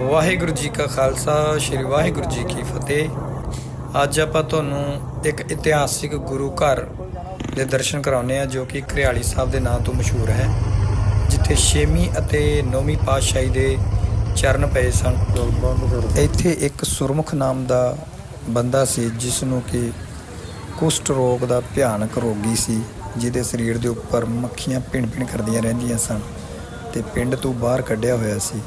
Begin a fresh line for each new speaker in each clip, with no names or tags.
ਵਾਹਿਗੁਰੂ ਜੀ ਕਾ ਖਾਲਸਾ, ਸ੍ਰੀ ਵਾਹਿਗੁਰੂ ਜੀ ਕੀ ਫਤਿਹ। ਅੱਜ ਆਪਾਂ ਤੁਹਾਨੂੰ ਇੱਕ ਇਤਿਹਾਸਿਕ ਗੁਰੂ ਘਰ ਦੇ ਦਰਸ਼ਨ ਕਰਾਉਨੇ ਆ ਜੋ ਕਿ ਘਰਿਆਲੀ ਸਾਹਿਬ ਦੇ ਨਾਂ ਤੋਂ ਮਸ਼ਹੂਰ ਹੈ। ਜਿੱਥੇ 6ਵੀਂ ਅਤੇ 9ਵੀਂ ਪਾਤਸ਼ਾਹੀ ਦੇ ਚਰਨ ਪਏ ਸਨ। ਇੱਥੇ ਇੱਕ ਸੁਰਮੁਖ ਨਾਮ ਦਾ ਬੰਦਾ ਸੀ, ਜਿਸ ਨੂੰ ਕਿ ਕੁਸ਼ਟ ਰੋਗ ਦਾ ਭਿਆਨਕ ਰੋਗੀ ਸੀ, ਜਿਹਦੇ ਸਰੀਰ ਦੇ ਉੱਪਰ ਮੱਖੀਆਂ ਭਿਣ-ਭਿਣ ਕਰਦੀਆਂ ਰਹਿੰਦੀਆਂ ਸਨ ਤੇ ਪਿੰਡ ਤੋਂ ਬਾਹਰ ਕੱਢਿਆ ਹੋਇਆ ਸੀ।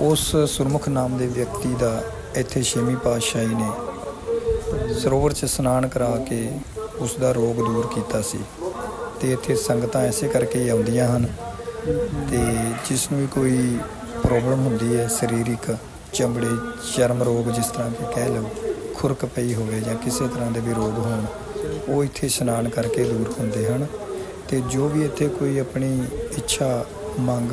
ਉਸ ਸੁਰਮੁਖ ਨਾਮ ਦੇ ਵਿਅਕਤੀ ਦਾ ਇੱਥੇ ਛੇਵੀਂ ਪਾਤਸ਼ਾਹੀ ਨੇ ਸਰੋਵਰ 'ਚ ਇਸ਼ਨਾਨ ਕਰਾ ਕੇ ਉਸ ਦਾ ਰੋਗ ਦੂਰ ਕੀਤਾ ਸੀ ਤੇ ਇੱਥੇ ਸੰਗਤਾਂ ਐਸੇ ਕਰਕੇ ਹੀ ਆਉਂਦੀਆਂ ਹਨ ਤੇ ਜਿਸ ਨੂੰ ਵੀ ਕੋਈ ਪ੍ਰੋਬਲਮ ਹੁੰਦੀ ਹੈ, ਸਰੀਰਿਕ ਚਮੜੇ, ਚਰਮ ਰੋਗ ਜਿਸ ਤਰ੍ਹਾਂ ਕਿ ਕਹਿ ਲਓ, ਖੁਰਕ ਪਈ ਹੋਵੇ ਜਾਂ ਕਿਸੇ ਤਰ੍ਹਾਂ ਦੇ ਵੀ ਰੋਗ ਹੋਣ, ਉਹ ਇੱਥੇ ਇਸ਼ਨਾਨ ਕਰਕੇ ਦੂਰ ਹੁੰਦੇ ਹਨ ਤੇ ਜੋ ਵੀ ਇੱਥੇ ਕੋਈ ਆਪਣੀ ਇੱਛਾ, ਮੰਗ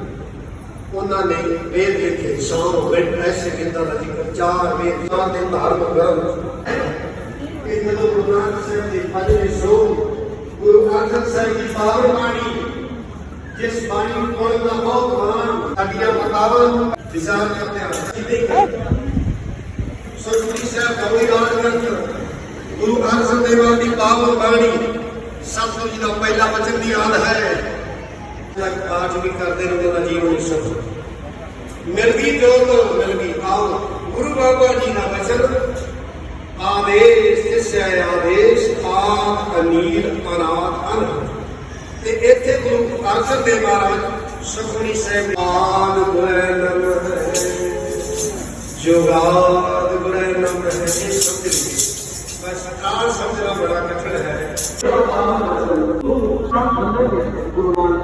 ਉਹਨਾਂ ਨੇ ਵੇਦ ਲਿਖੇ ਸੌ ਵੇਦ ਐਸੇ ਕਿੰਦਾ ਦਾ ਜ਼ਿਕਰ, ਚਾਰ ਵੇਦ, ਚਾਰ ਦੇ ਧਾਰਮਿਕ ਗ੍ਰੰਥ ਇਹ ਜਦੋਂ ਗੁਰੂ ਨਾਨਕ ਸਾਹਿਬ ਦੇ ਪੰਜਵੇਂ ਸੋ ਗੁਰੂ ਅਰਜਨ ਸਾਹਿਬ ਦੀ ਪਾਵਨ ਬਾਣੀ, ਜਿਸ ਬਾਣੀ ਨੂੰ ਪੜ੍ਹਨ ਦਾ ਬਹੁਤ ਮਾਣ ਸਾਡੀਆਂ ਮਾਤਾਵਾਂ ਵਿਚਾਰ ਕਰਦੇ ਹਨ। ਜਿੱਦੇ ਸਤਿਗੁਰੂ ਸਾਹਿਬ ਕਵੀ ਗਾਣ ਗ੍ਰੰਥ ਗੁਰੂ ਅਰਜਨ ਦੇਵ ਦੀ ਪਾਵਨ ਬਾਣੀ, ਸਤਿਗੁਰੂ ਜੀ ਦਾ ਪਹਿਲਾ ਵਚਨ ਦੀ ਯਾਦ ਹੈ। تک پاٹ بھی کرتے رہے گا جی انیس سو مل گئی جو تو مل گئی آؤ گرو بابا جی کا بچن آدیش اس سے آدیش آت انیل انات ان تے ایتھے گرو ارجن دے مہاراج سخنی
سے آن گرینم ہے جگاد گرینم ہے جی سکتے سمجھنا بڑا کٹھن
ہے